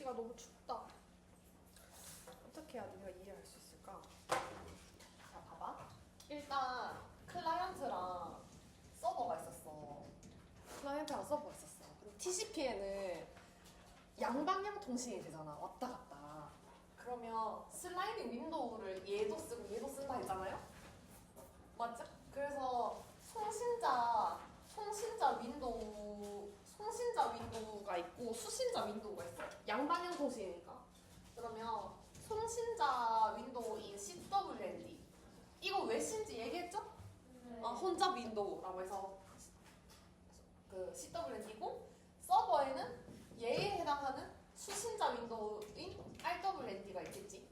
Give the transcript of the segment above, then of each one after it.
날씨가 너무 춥다. 어떻게 해야 네가 이해할 수 있을까? 자, 봐봐. 일단 클라이언트랑 서버가 있었어. 클라이언트랑 서버가 있었어. 그리고 TCP에는 양방향 통신이 되잖아. 왔다 갔다. 그러면 슬라이딩 윈도우를 얘도 쓰고 얘도 쓴다 했잖아요? 맞죠? 그래서 송신자 송신자 윈도우 송신자 윈도우가 있고 수신자 윈도우가 있어요. 양방향 통신이니까. 그러면 송신자 윈도우인 CWLD 이거 왜 쓴지 얘기했죠? 어, 혼잡 윈도우라고 해서 그 CWLD고 서버에는 얘에 해당하는 수신자 윈도우인 RWLD가 있겠지.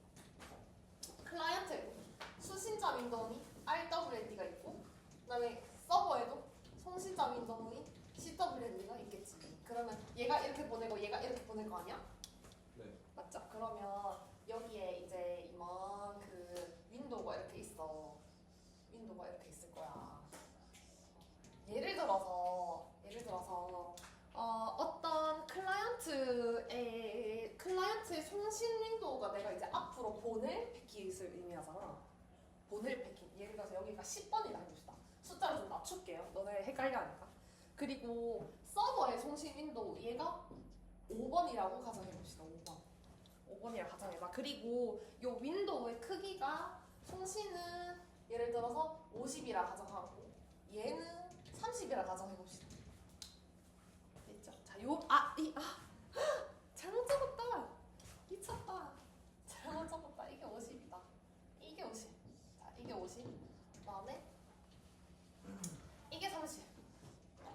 클라이언트에도 수신자 윈도우인 RWLD가 있고 그다음에 서버에도 송신자 윈도우인 CWLD가 있겠지. 그러면 얘가 이렇게 보내고 얘가 이렇게 보낼 거 아니야? 네. 맞죠? 그러면 여기에 이제 이만 그 윈도우가 이렇게 있어. 윈도우가 이렇게 있을 거야. 예를 들어서 예를 들어서 어, 어떤 클라이언트의 클라이언트의 송신 윈도우가 내가 이제 앞으로 보낼 패킷을 의미하잖아. 보낼 패킷. 예를 들어서 여기가 10번이라 해봅시다. 숫자를 좀 낮출게요. 너네 헷갈려 하니까. 그리고 서버의 송신 윈도우 얘가 5번이라고 가정해봅시다. 5번. 5번이라 가정해봐. 그리고 요 윈도우의 크기가 송신은 예를 들어서 50이라 가정하고 얘는 30이라 가정해봅시다. 됐죠? 자, 요, 아, 이, 아, 잘못 적었다. 미쳤다. 잘못 적었다. 이게 50이다. 이게 50. 자, 이게 50. 그 다음에 이게 30.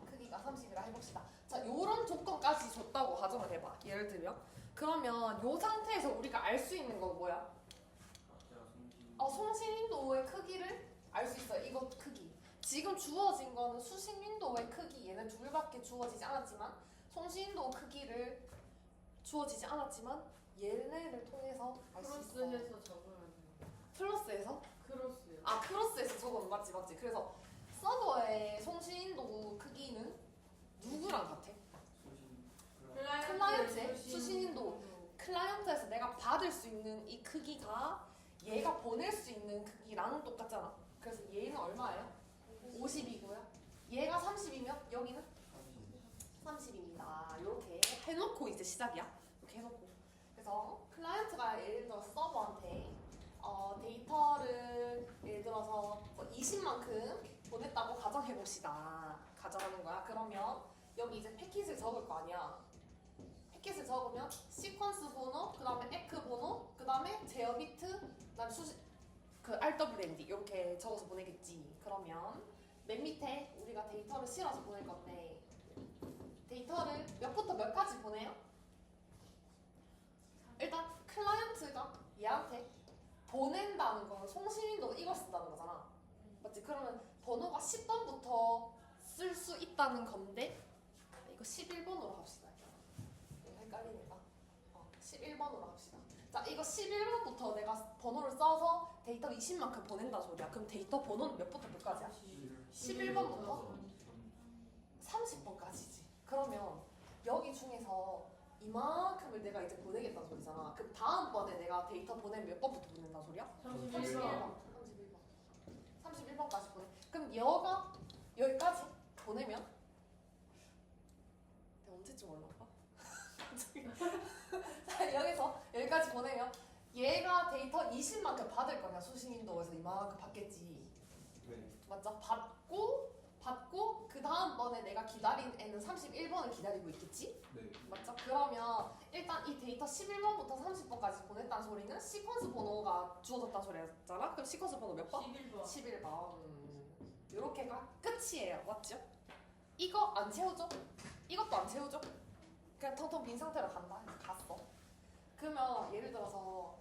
크기가 30이라 해봅시다. 자, 요런 조건까지 줬다고 가정을 해봐. 예를 들면. 그러면 요 상태에서 우리가 알 수 있는 건 뭐야? 어, 송신 윈도우의 크기를 알 수 있어요. 이거 크기. 지금 주어진 거는 수신 윈도우의 크기 얘는 둘밖에 주어지지 않았지만 송신 윈도우 크기를 주어지지 않았지만 얘네를 통해서 알 수 있어. 크로스해서 적으면. 플러스에서? 크로스요. 아 크로스에서 적으면 맞지 맞지. 그래서 서버의 송신 윈도우 크기는 누구랑 같아? 소신. 클라이언트의 수신인도. 클라이언트에서 내가 받을 수 있는 이 크기가 얘가 보낼 수 있는 크기랑 똑같잖아. 그래서 얘는 얼마예요? 50이고요. 얘가 30이면 여기는 30입니다. 이렇게 해놓고 이제 시작이야. 이렇게 해놓고. 그래서 클라이언트가 예를 들어 서버한테 어, 데이터를 예를 들어서 뭐 20만큼 보냈다고 가정해 봅시다. 가정하는 거야. 그러면 여기 이제 패킷을 적을 거 아니야. 패킷을 적으면 시퀀스 번호, 그 다음에 에크 번호, 그 다음에 제어 비트, 그 다음에 수시, 그 RWND 이렇게 적어서 보내겠지. 그러면 맨 밑에 우리가 데이터를 실어서 보낼 건데 데이터를 몇부터 몇까지 보내요? 일단 클라이언트가 얘한테 보낸다는 건 송신인도 이걸 쓴다는 거잖아. 맞지? 그러면 번호가 10번부터 쓸 수 있다는 건데 이거 11번으로 합시다. 헷갈리니까. 어, 11번으로 합시다. 자, 이거 11번부터 내가 번호를 써서 데이터 20만큼 보낸다 소리야. 그럼 데이터 번호는 몇 부터 몇까지야? 11번부터 30번까지지. 그러면 여기 중에서 이만큼을 내가 이제 보내겠다는 소리잖아. 그럼 다음번에 내가 데이터 보내면 몇 번부터 보낸다 소리야? 31번. 31번. 31번까지 보내. 그럼 여가 여기까지 보내면 내가 언제쯤 올라올까? 갑자기. 자, 여기서 여기까지 보내면 얘가 데이터 20만큼 받을 거냐 수신인도에서 이만큼 받겠지. 네. 맞죠? 받고 받고 그 다음번에 내가 기다린 애는 31번을 기다리고 있겠지? 네. 맞죠? 그러면 일단 이 데이터 11번부터 30번까지 보냈다는 소리는 시퀀스 번호가 주어졌다는 소리였잖아? 그럼 시퀀스 번호 몇 번? 11번. 11번. 이렇게가 끝이에요. 맞죠? 이거 안 채우죠? 이것도 안 채우죠? 그냥 텅텅 빈 상태로 간다. 해서 갔어. 그러면 예를 들어서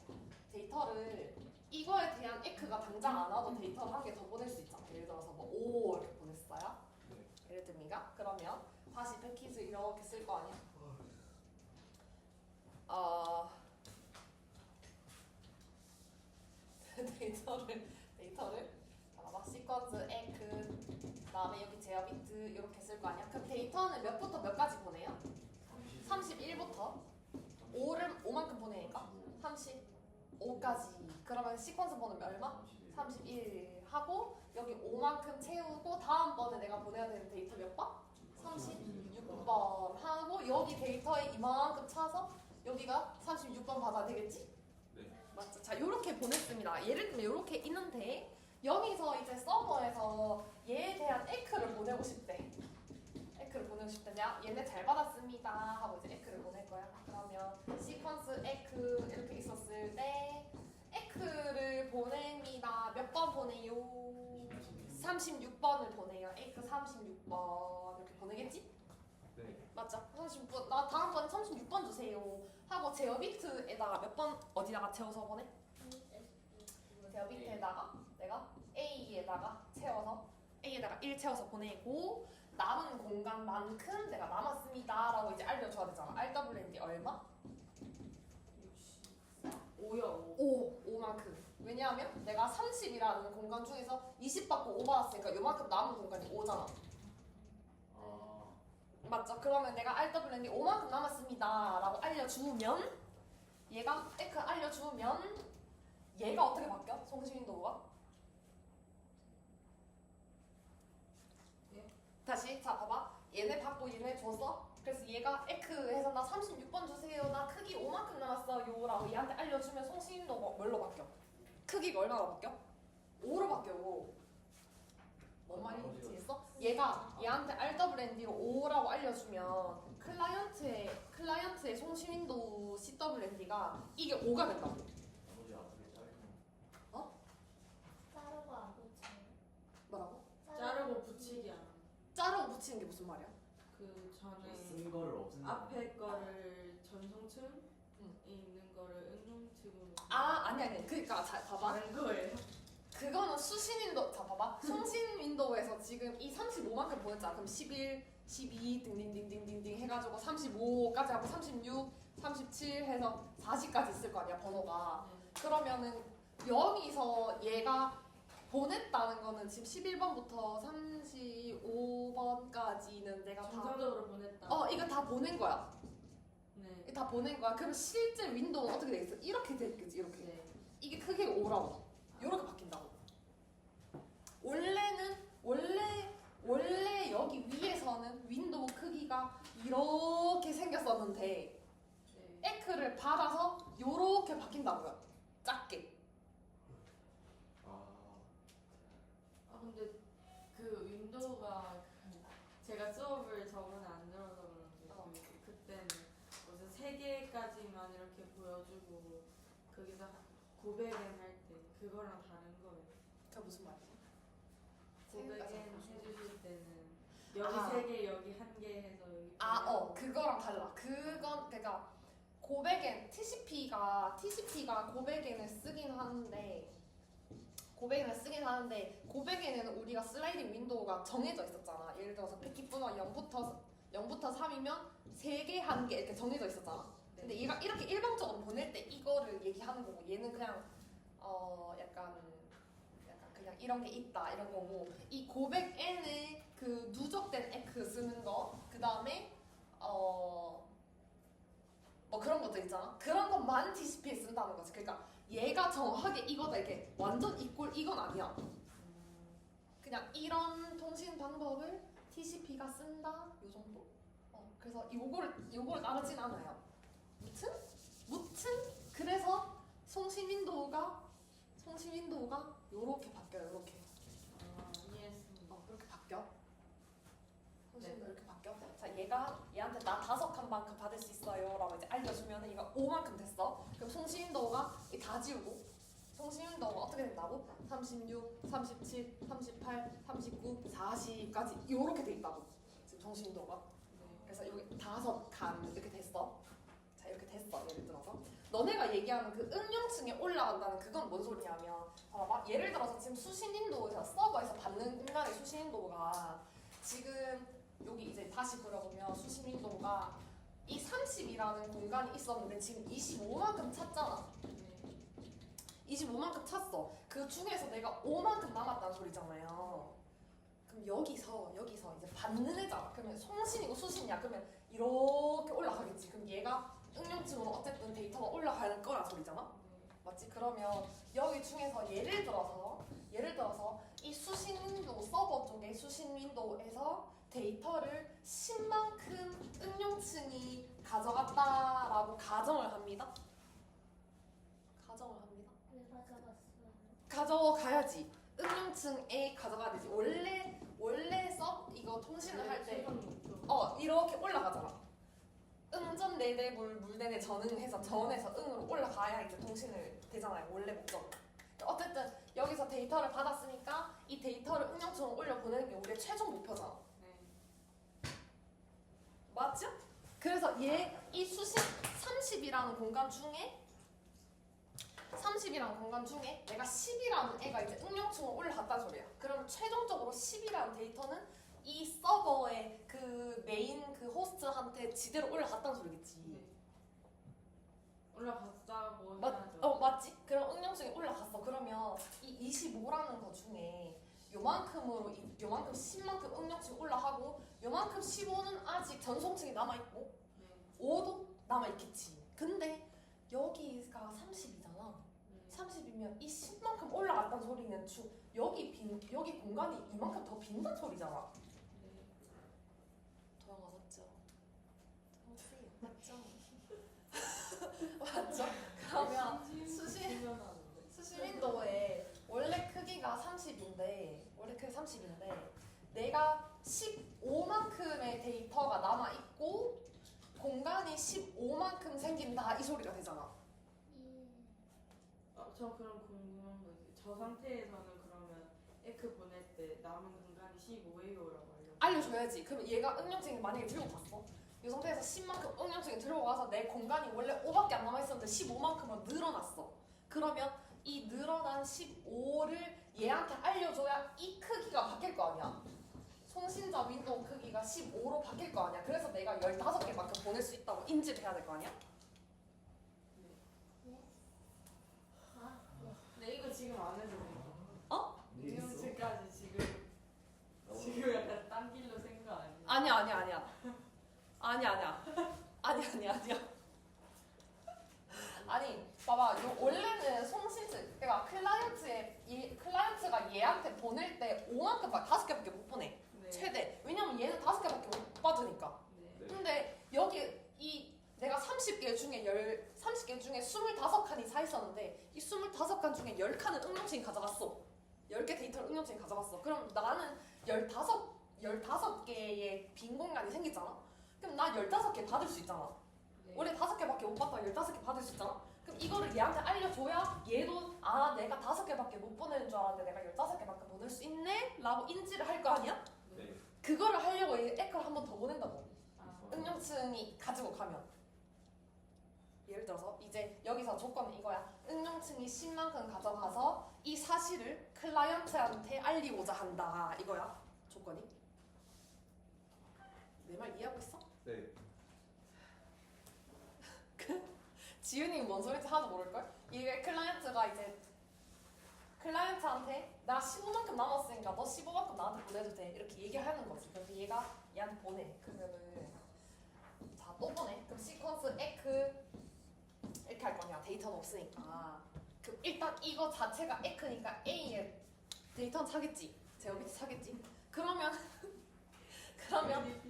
데이터를 이거에 대한 에크가 당장 안 와도 데이터를 한 개 더 보낼 수 있잖아. 예를 들어서 뭐5 이렇게 보냈어요. 네. 예를 듭니까? 그러면 다시 패킷을 이렇게 쓸 거 아니야? 어... 데이터를 데이터를 봐봐 시퀀스 에크 그다음에 여기 제어 비트 이렇게 쓸 거 아니야? 그럼 데이터는 몇부터 몇까지 보내요? 31부터 5를 35까지. 그러면 시퀀스 번호면 얼마? 31 하고 여기 5만큼 채우고 다음번에 내가 보내야 되는 데이터 몇 번? 36번 하고 여기 데이터에 이만큼 차서 여기가 36번 받아야 되겠지? 네. 맞죠? 자 이렇게 보냈습니다. 예를 들면 이렇게 있는데 여기서 이제 서버에서 얘에 대한 에크를 보내고 싶대. 에크를 보내고 싶대냐? 얘네 잘 받았습니다 하고 이제 에크를 보낼 거야. 시퀀스 에크 이렇게 있었을 때 에크를 보냅니다. 몇 번 보내요? 36번을 보내요. 에크 36번 이렇게 보내겠지? 네. 맞죠? 36번. 나 다음 번에 36번 주세요. 하고 제어 비트에다가 몇 번 어디다가 채워서 보내? 제어 비트에다가 내가 A에다가 채워서 A에다가 1 채워서 보내고 남은 공간만큼 내가 남았습니다라고 이제 알려줘야 되잖아. RWND 얼마? 5요 5, 5만큼. 왜냐하면 내가 30이라는 공간 중에서 20 받고 5 받았으니까 요만큼 남은 공간이 5잖아. 아. 맞죠? 그러면 내가 RWND 5만큼 남았습니다. 라고 알려주면 얘가 에크 알려주면 얘가 어떻게 바뀌어? 송신 윈도우가? 예? 다시 자 봐봐 얘네 받고 얘네 줬어 그래서 얘가 에크 해서 나 36번 주세요 나 크기 5만큼 남았어요 라고 얘한테 알려주면 송신 윈도우가 뭘로 바뀌어? 크기가 얼마나 바뀌어? 5로 바뀌어 5. 뭔 말인지 했어? 얘가 얘한테 RWND로 5라고 알려주면 클라이언트의 클라이언트의 송신 윈도우 CWND가 이게 5가 된다고. 나머지 앞에 짧은 자르고 안 붙여. 뭐라고? 자르고 붙이기 안 자르고 붙이는 게 무슨 말이야? 그 전에 쓴 거를 없앤다. 앞에 거를 전송층에 응. 있는 거를 응용층으로 아 아니 아니 그러니까 자 봐봐 다른 거예요 그거는 수신 윈도우 자 봐봐 송신 윈도우에서 지금 이 35만큼 보냈잖아 그럼 11, 12 딩딩딩딩딩딩 해가지고 35까지 하고 36, 37 해서 40까지 있을 거 아니야 번호가 네. 그러면은 여기서 얘가 보냈다는 거는 지금 11번부터 35번까지는 내가 다 정상적으로 보냈다 어 이거 다 보낸 거야 네. 이거 다 보낸 거야 그럼 실제 윈도우는 어떻게 돼 있어? 이렇게 돼 있겠지 이렇게 네. 이게 크기가 5라고 이렇게 바뀐다고 원래는 원래 원래 여기 위에서는 윈도우 크기가 이렇게 생겼었는데 네. 에크를 받아서 이렇게 바뀐다고요 작게 아. 아 근데 그 윈도우가 제가 수업을 저번에 안 들어서 그런지 어. 그, 그때는 무슨 세 개까지만 이렇게 보여주고 거기서 900엔 할때 그거랑 다른 거예요. 그게 무슨 말이지? 900엔 세개까지 해주실 때는 여기 아. 세 개, 여기 한 개 해서 여기 아, 어. 그거랑 달라. 그건 그러니까 고백엔 TCP가 TCP가 고백엔을 쓰긴 하는데 고백엔을 쓰긴 하는데 고백엔에는 우리가 슬라이딩 윈도우가 정해져 있었잖아. 예를 들어서 패킷번호 0부터 0부터 3이면 3개, 1개 이렇게 정해져 있었잖아. 근데 얘가 이렇게 일방적으로 보낼 때 이거를 얘기하는 거고 얘는 그냥 어 약간 약간 그냥 이런 게 있다 이런 거고 이 고백 n에 그 누적된 에크 쓰는 거 그 다음에 어 뭐 그런 것들 있잖아. 그런 것만 TCP에 쓴다는 거지. 그러니까 얘가 정확하게 이거다 이게 완전 이꼴 이건 아니야. 음, 그냥 이런 통신 방법을 TCP가 쓴다 요 정도? 어 그래서 요거를 요거를 따르진 않아요 무튼 무튼 그래서 송신 윈도우가 요렇게 바뀌어요 요렇게 아, 이해했습니다. 어, 그렇게 바뀌어. 네. 손신도 이렇게 바뀌어. 자, 얘가 얘한테 나 다섯 칸만큼 받을 수 있어요 라고 이제 알려주면 은 얘가 5만큼 됐어. 그럼 송신도가 다 지우고 송신도가 어떻게 된다고? 36, 37, 38, 39, 40까지 이렇게 돼 있다고. 지금 송신도가. 네. 그래서 여기 다섯 칸 이렇게 됐어. 됐어 예를 들어서 너네가 얘기하는 그 응용층에 올라간다는 그건 뭔 소리냐면 봐봐 예를 들어서 지금 수신 윈도우에서 서버에서 받는 공간의 수신 윈도우가 지금 여기 이제 다시 그려보면 수신 윈도우가 이 30이라는 공간이 있었는데 지금 25만큼 찼잖아. 네. 25만큼 찼어. 그 중에서 내가 5만큼 남았다는 소리잖아요. 그럼 여기서 여기서 이제 받는 애잖아. 그러면 송신이고 수신이야. 그러면 이렇게 올라가겠지. 그럼 얘가 응용층으로 어쨌든 데이터가 올라갈 거란 소리잖아 네. 맞지? 그러면 여기 중에서 예를 들어서 예를 들어서 이 수신 윈도우 서버 쪽에 수신 윈도우에서 데이터를 10만큼 응용층이 가져갔다라고 가정을 합니다. 가정을 합니다. 왜 가져갔어요? 가져가야지. 응용층 A 가져가야 되지. 원래 원래 서 이거 통신을 할 때 어 이렇게 올라가잖아. 응전 내대물 물내내 전응해서 전에서 응으로 올라가야 이제 통신을 되잖아요. 원래 목적. 어쨌든 여기서 데이터를 받았으니까 이 데이터를 응용층으로 올려 보내는 게 우리의 최종 목표잖아. 네. 맞죠? 그래서 얘 이 수식 30이라는 공간 중에 30이라는 공간 중에 내가 10이라는 애가 이제 응용층으로 올라갔다는 소리야. 그럼 최종적으로 10이라는 데이터는 이 서버의 그 메인 그 호스트한테 지대로 올라갔다는 소리겠지. 네. 올라갔다고 맞, 해야죠. 어 맞지? 그럼 응용층이 올라갔어. 그러면 이 25라는 거 중에 요만큼으로 이- 요만큼 10만큼 응용층이 올라가고 요만큼 15는 아직 전송층이 남아 있고 네. 5도 남아 있겠지. 근데 여기가 30이잖아. 네. 30이면 이 10만큼 올라갔다는 소리는 주, 여기 빈 여기 공간이 이만큼 더 빈다는 소리잖아. 네. 도영아 맞죠? 맞죠? 맞죠? 그러면 수면하는데. 수시 윈도우의 원래 크기가 30인데 원래 크기 30인데 내가 15만큼의 데이터가 남아 있고 공간이 15만큼 생긴다 이 소리가 되잖아. 예. 어, 저 그럼 궁금한 거 있어요. 저 상태에서는 그러면 에크 보낼 때 남은 공간이 15AO라고 알려. 알려줘야지. 그럼 얘가 응용증이 만약에 들고 갔어. 이 상태에서 10만큼 응용증이 들고 가서 내 공간이 원래 5밖에 안 남아있었는데 15만큼으로 늘어났어. 그러면 이 늘어난 15를 얘한테 알려줘야 이 크기가 바뀔 거 아니야. 송신자 윈도우 크기가 15로 바뀔 거 아니야. 그래서 내가 15개밖에 보낼 수 있다고 인지를 해야 될 거 아니야? 아, 네. 근데 이거 지금 안 해도 돼요. 네, 있어. 지금까지 지금 지금 약간 딴 길로 센거 아니에요? 아니야, 아니야, 아니야. 아니야, 아니야. 아니야, 아니야, 아니야. 아니, 봐봐. 요 원래는 송신즈, 그러니까 클라이언트의 이 클라이언트가 얘한테 보낼 때 5만큼 막 다섯 개밖에 못 보내. 네. 최대. 왜냐면 얘는 다섯 개밖에 못 받으니까. 네. 네. 근데 여기 이 내가 30개 중에 열 30개 중에 25칸이 사 있었는데 이 25칸 중에 10칸은 응용층이 가져갔어. 10개 데이터를 응용층이 가져갔어. 그럼 나는 15 15개의 빈 공간이 생겼잖아. 그럼 나 15개 받을 수 있잖아. 네. 원래 5개밖에 못 받다가 15개 받을 수 있잖아. 그럼 이거를 얘한테 알려줘야 얘도 아 내가 5개밖에 못 보내는 줄 알았는데 내가 15개밖에 보낼 수 있네? 라고 인지를 할 거 아니야? 네. 그거를 하려고 이 에크를 한번 더 보낸다고. 아, 응용층이 가지고 가면 예를 들어서 이제 여기서 조건은 이거야 응용층이 10만큼 가져가서 이 사실을 클라이언트한테 알리고자 한다 이거야 조건이 내 말 이해하고 있어? 네. 지윤이 뭔 소리인지 하나도 모를걸? 이게 클라이언트가 이제 클라이언트한테 나 15만큼 남았으니까 너 15만큼 나한테 보내도 돼. 이렇게 얘기하는 거지. 그래서 얘가 얘한테 보내. 그러면은 자 또 보내. 그럼 시퀀스 에크 이렇게 할 거냐? 데이터는 없으니까. 그럼 일단 이거 자체가 에크니까 A의 데이터는 차겠지? 제가 밑에 차겠지? 그러면 그러면?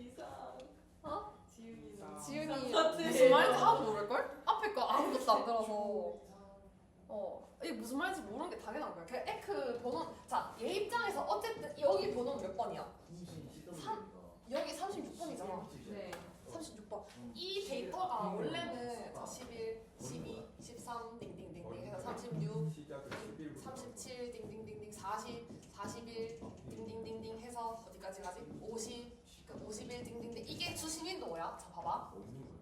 지윤이. 무슨 말인지 하나도 모를걸? 앞에 거 아무것도 안 들어서 어 이게 무슨 말인지 모르는 게 당연한 거야 그 에크 번호 자얘 입장에서 어쨌든 여기 번호는 몇 번이야? 삼- 여기 36번이잖아 네. 36번 이 데이터가 원래는 자, 11, 12, 13 딩딩딩딩 해서 36 시작을 11부터 37 딩딩딩딩 40 41 딩딩딩딩 해서 어디까지 가지? 50 그 51 딩딩딩 이게 수신 윈도우야 자 봐봐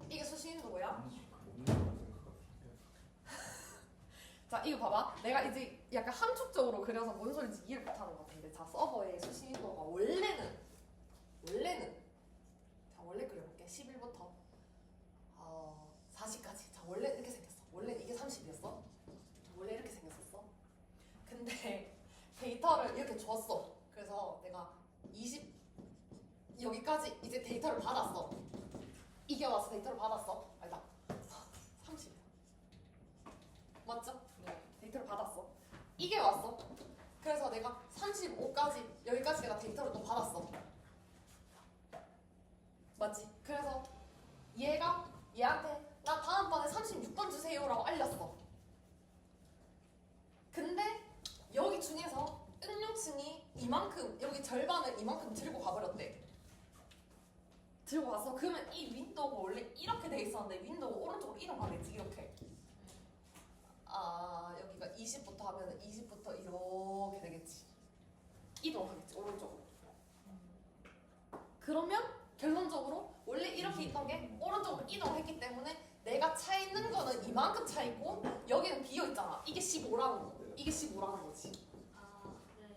이게 수신 윈도우야 자 이거 봐봐. 내가 이제 약간 함축적으로 그려서 뭔 소리인지 이해를 못하는 것 같은데. 자 서버의 수신 윈도우가 원래는 원래는 자 원래 그려볼게. 11부터. 어 40까지. 자 원래 이렇게 생겼어. 원래 이게 30이었어? 원래 이렇게 생겼었어? 근데 데이터를 이렇게 줬어. 그래서 내가 20 여기까지 이제 데이터를 받았어. 이게 와서 데이터를 받았어. 아니다. 30 맞죠? 네. 이게 왔어. 그래서 내가 35까지 여기까지 내가 데이터를 또 받았어. 맞지? 그래서 얘가 얘한테 나 다음번에 36번 주세요라고 알렸어. 근데 여기 중에서 응용층이 이만큼 여기 절반을 이만큼 들고 가버렸대. 들고 가서 그러면 이 윈도우가 원래 이렇게 돼 있었는데 윈도우가 오른쪽으로 이동하겠지 이렇게. 아 여기가 20부터 하면 20부터 이렇게 되겠지. 이동하겠지 오른쪽으로. 그러면 결론적으로 원래 이렇게 있던 게 오른쪽으로 이동했기 때문에 내가 차 있는 거는 이만큼 차 있고 여기는 비어 있잖아. 이게 15라는 거. 이게 15라는 거지. 아, 네.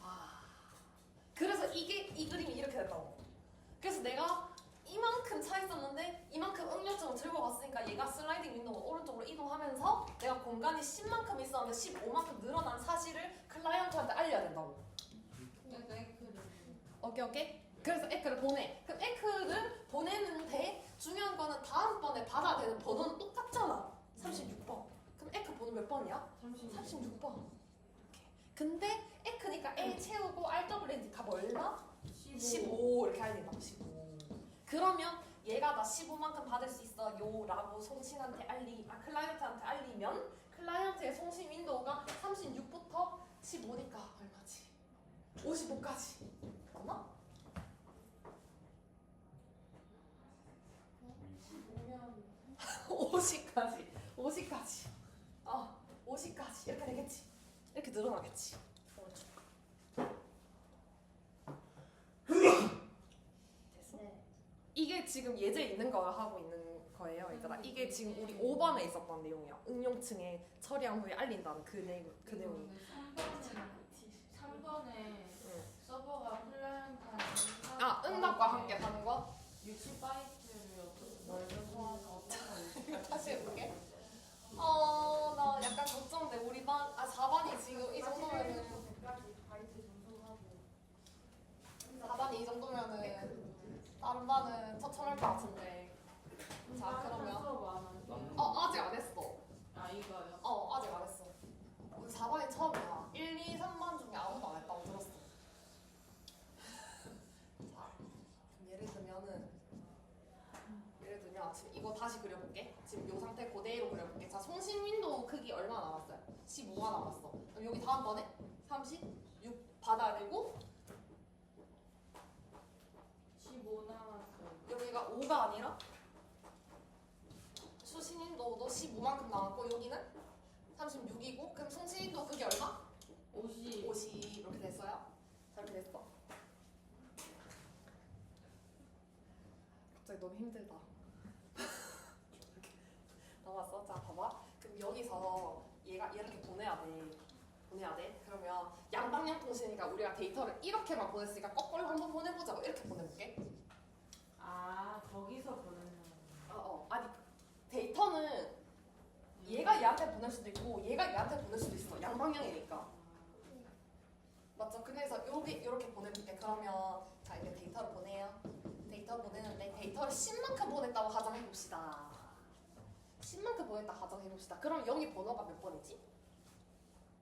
아. 그래서 이게 이 그림이 이렇게 됐다고. 그래서 내가 이만큼 차 있었는데 이만큼 응력증을 들고 갔으니까 얘가 슬라이딩 윈도우가 오른쪽으로 이동하면서 내가 공간이 10만큼 있었는데 15만큼 늘어난 사실을 클라이언트한테 알려야 된다고. 그래서 에크를 오케이 오케이. 그래서 에크를 보내. 그럼 에크를 보내는데 중요한 거는 다음번에 받아야 되는 번호는 똑같잖아. 36번. 그럼 에크 번호 몇 번이야? 36. 36번. 근데 에크니까 A 채우고 RWND 값 얼마? 15. 15 이렇게 해야 된다고 15. 그러면 얘가 나 15만큼 받을 수 있어 요 라고 송신한테 알리, 아 클라이언트한테 알리면 클라이언트의 송신 윈도우가 36부터 15니까 얼마지? 55까지. 맞나? 50까지. 50까지. 어, 50까지. 이렇게 되겠지. 이렇게 늘어나겠지. 오른쪽. 됐어? 네. 이게 지금 예제 있는 거 하고 있는 거예요. 얘들아. 이게 지금 우리 5번에 있었던 내용이야. 응용층에 처리한 후에 알린다는 그 내용, 그 내용이. 3번에 3번에 응. 서버가 클라이언트한테 아, 응답과 함께 하는 거? 60바이트를 먼저 소화해서 어떤 다시 해볼게. 어, 나 약간 걱정돼. 우리 반, 아, 4반이 지금 이 정도면은, 4반이 이 정도면은, 다른 반은 처참할 것 같은데. 자, 그러면. 어, 아직 안 했어. 아 이거요? 어, 아직 안 했어. 우리 4반이 처음이야. 1, 2, 3반 중에 아무도 안 했다고 들었어. 자, 그럼 예를 들면은, 예를 들면, 지금 이거 다시 그려볼게. 지금 요 상태 그대로 그려볼게. 자, 송신 윈도우 크기 얼마 남았어요? 15가 남았어. 그럼 여기 다음번에 36 받아야 되고, 15 남았어요. 여기가 5가 아니라, 수신 윈도우도 15만큼 나왔고, 여기는 36이고, 그럼 송신 윈도우 크기 얼마? 50. 50 이렇게 됐어요? 자 이렇게 됐어. 갑자기 너무 힘들다. 나왔어? 자 봐봐. 그럼 여기서 얘가 이렇게 보내야 돼. 보내야 돼. 그러면 양방향 통신이니까 우리가 데이터를 이렇게만 보냈으니까 거꾸로 한번 보내보자고 이렇게 보내볼게. 아 거기서 보내는 어, 어. 아니 데이터는 얘가 얘한테 보낼 수도 있고 얘가 얘한테 보낼 수도 있어. 양방향이니까. 맞죠? 그래서 여기 이렇게 보내볼게. 그러면 자 이제 데이터를 보내요. 데이터 보내는데 데이터를 10만큼 보냈다고 가정해 봅시다. 10만큼 보냈다 가정해 봅시다. 그럼 여기 번호가 몇 번이지?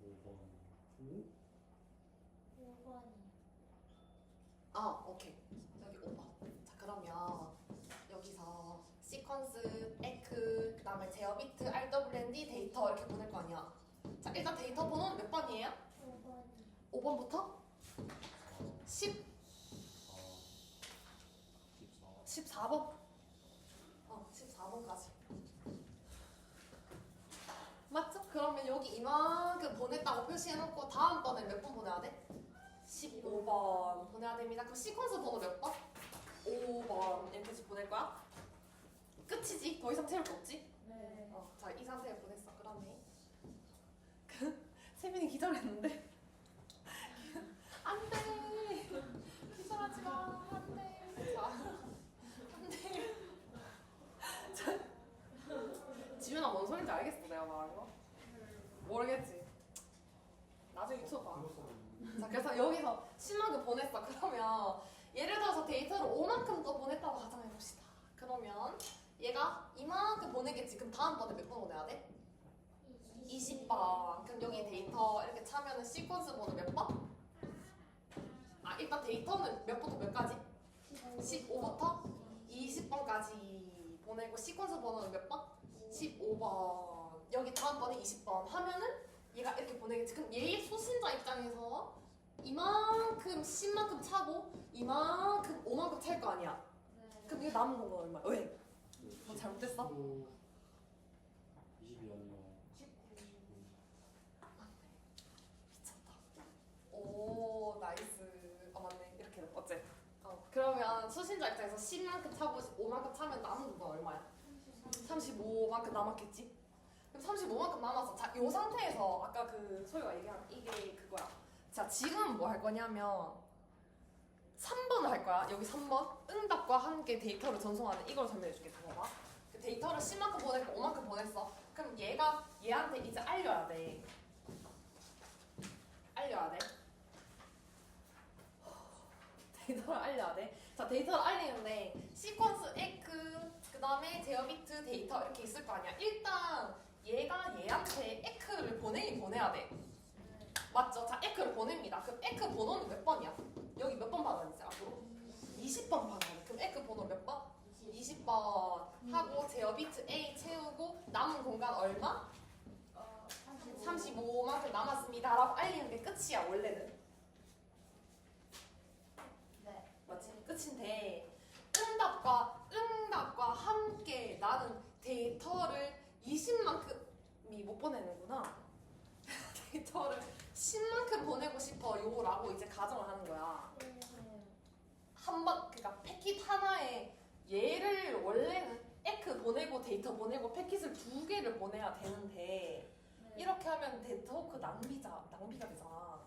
5번 후 5번이. 아 오케이 다음에 제어 비트, RWND 데이터 이렇게 보낼 거 아니야. 자 일단 데이터 번호는 몇 번이에요? 5번이. 5번부터 10 14 14번? 어, 14번까지. 맞죠? 그러면 여기 이만큼 보냈다고 표시해놓고 다음번에 몇 번 보내야 돼? 15번 보내야 됩니다. 그럼 시퀀스 번호 몇 번? 5번 이렇게 보낼 거야? 끝이지? 더 이상 채울 거 없지? 자, 이 상태에 보냈어. 그러네. 그, 세민이 기절했는데. 안 돼! 기절하지 마! 안 돼! 자, 안 돼! 자, 지윤아, 뭔 소린지 알겠어, 내가 말한 거? 모르겠지? 나중에 유튜브 봐. 자, 그래서 여기서 10만큼 보냈어. 그러면 예를 들어서 데이터를 5만큼 더 보냈다고 가정해봅시다. 그러면 얘가 이만큼 보내겠지. 그럼 다음번에 몇 번 보내야 돼? 20 20번. 그럼 여기 데이터 이렇게 차면은 시퀀스 번호 몇 번? 아 일단 데이터는 몇 부터 몇까지? 15부터 20번까지 보내고 시퀀스 번호는 몇 번? 15번. 여기 다음번에 20번 하면은 얘가 이렇게 보내겠지. 그럼 얘의 소신자 입장에서 이만큼 10만큼 차고 이만큼 5만큼 찰 거 아니야. 그럼 이게 남은 건 얼마야? 왜? 뭐 잘못됐어? 20이 아니라 미쳤다. 오 나이스. 아 맞네. 이렇게 돼. 어째? 어 그러면 수신자 입장에서 10만큼 차고 5만큼 차면 남은 건 얼마야? 35만큼 남았겠지? 그럼 35만큼 남았어. 자, 요 상태에서 아까 그 소희가 얘기한 이게 그거야. 자, 지금 뭐 할 거냐면 3번을 할 거야. 여기 3번. 응답과 함께 데이터를 전송하는 이걸 설명해 줄게. 봐봐. 그 데이터를 10만큼 보냈고 5만큼 보냈어. 그럼 얘가 얘한테 이제 알려야 돼. 알려야 돼. 데이터를 알려야 돼. 자, 데이터를 알리는데 시퀀스 에크 그다음에 제어비트 데이터 이렇게 있을 거 아니야. 일단 얘가 얘한테 에크를 보내긴 보내야 돼. 맞죠? 자, 에크를 보냅니다. 그럼 에크 번호는 몇 번이야? 여기 몇번 되지 앞으로? 20번 받아야 돼. 그럼 에크 번호 몇 번? 20번 하고 제어비트 A 채우고 남은 공간 얼마? 35만큼 남았습니다. 라고 알리는 게 끝이야, 원래는. 네. 맞지? 끝인데 응답과 응답과 함께 나는 데이터를 20만큼이 못 보내는구나. 데이터를 10만큼 보내고 싶어 요라고 이제 가정을 하는 거야. 한번 그러니까 패킷 하나에 얘를 원래는 에크 보내고 데이터 보내고 패킷을 두 개를 보내야 되는데 이렇게 하면 데이터워크 낭비자 낭비가 되잖아.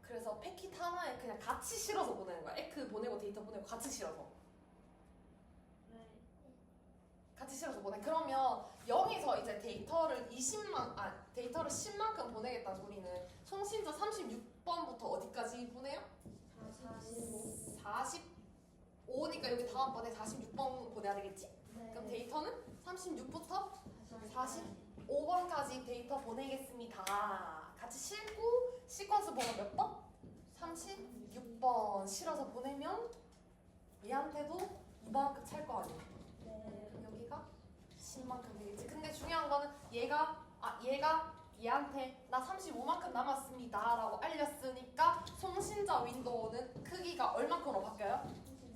그래서 패킷 하나에 그냥 같이 실어서 보내는 거야. 에크 보내고 데이터 보내고 같이 실어서. 같이 실어서 보내. 그러면 여기서 이제 데이터를 20만 아 데이터를 10만큼 보내겠다는 소리는 송신자 36번부터 어디까지 보내요? 45니까 여기 다음번에 46번 보내야 되겠지? 그럼 데이터는 36부터 45번까지 데이터 보내겠습니다. 같이 실고 시퀀스 번호 몇 번? 36번 실어서 보내면 얘한테도 이만큼 찰 거 아니야. 여기가 10만큼 되겠지. 근데 중요한 거는 얘가 아 얘가 얘한테 나 35만큼 남았습니다 라고 알렸으니까 송신자 윈도우는 크기가 얼마큼으로 바뀌어요?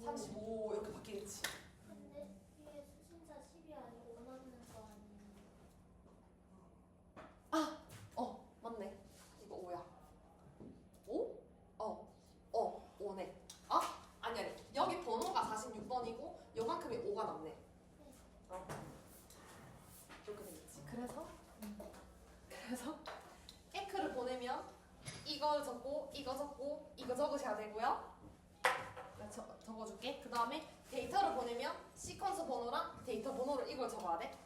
35 이렇게 바뀌겠지. 근데 이게 수신자 10이 아니고 원하는 거 아니에요? 어 맞네. 이거 5야. 5? 어. 어 5네. 아? 아니 아니. 여기 번호가 46번이고 요만큼이 5가 남네. 어. 이렇게 되겠지. 그래서 그래서 에크를 보내면 이거 적고 이거 적고 이거 적으셔야 되고요. 나 저, 적어줄게. 그 다음에 데이터를 보내면 시퀀스 번호랑 데이터 번호를 이걸 적어야 돼.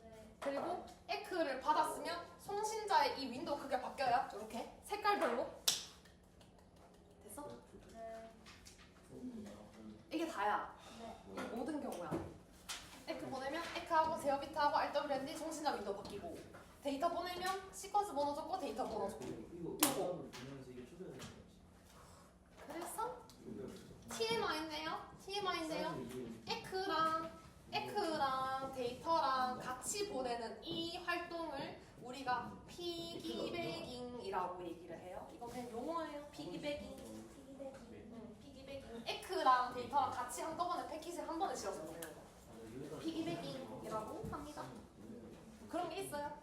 네. 그리고 에크를 받았으면 송신자의 이 윈도우 크기가 바뀌어요. 이렇게 색깔별로. 됐어? 네. 이게 다야. 이 모든 경우야. 에크 보내면 에크하고 제어비트하고 RWND 송신자 윈도우 바뀌고 데이터 보내면 시퀀스 번호 적고 데이터 번호 적고 이거 요거. 이거 보면서 이게 초대하는 거지. 그래서 TMI인데요. 에크랑 에크랑 데이터랑 같이 보내는 이 활동을 우리가 피기백잉이라고 얘기를 해요. 이건 그냥 용어예요. 피기백잉. 응, 피기백잉. 에크랑 데이터랑 같이 한꺼번에 패킷을 한 번에 실어서 보내는 거. 피기백잉이라고 합니다. 그런 게 있어요.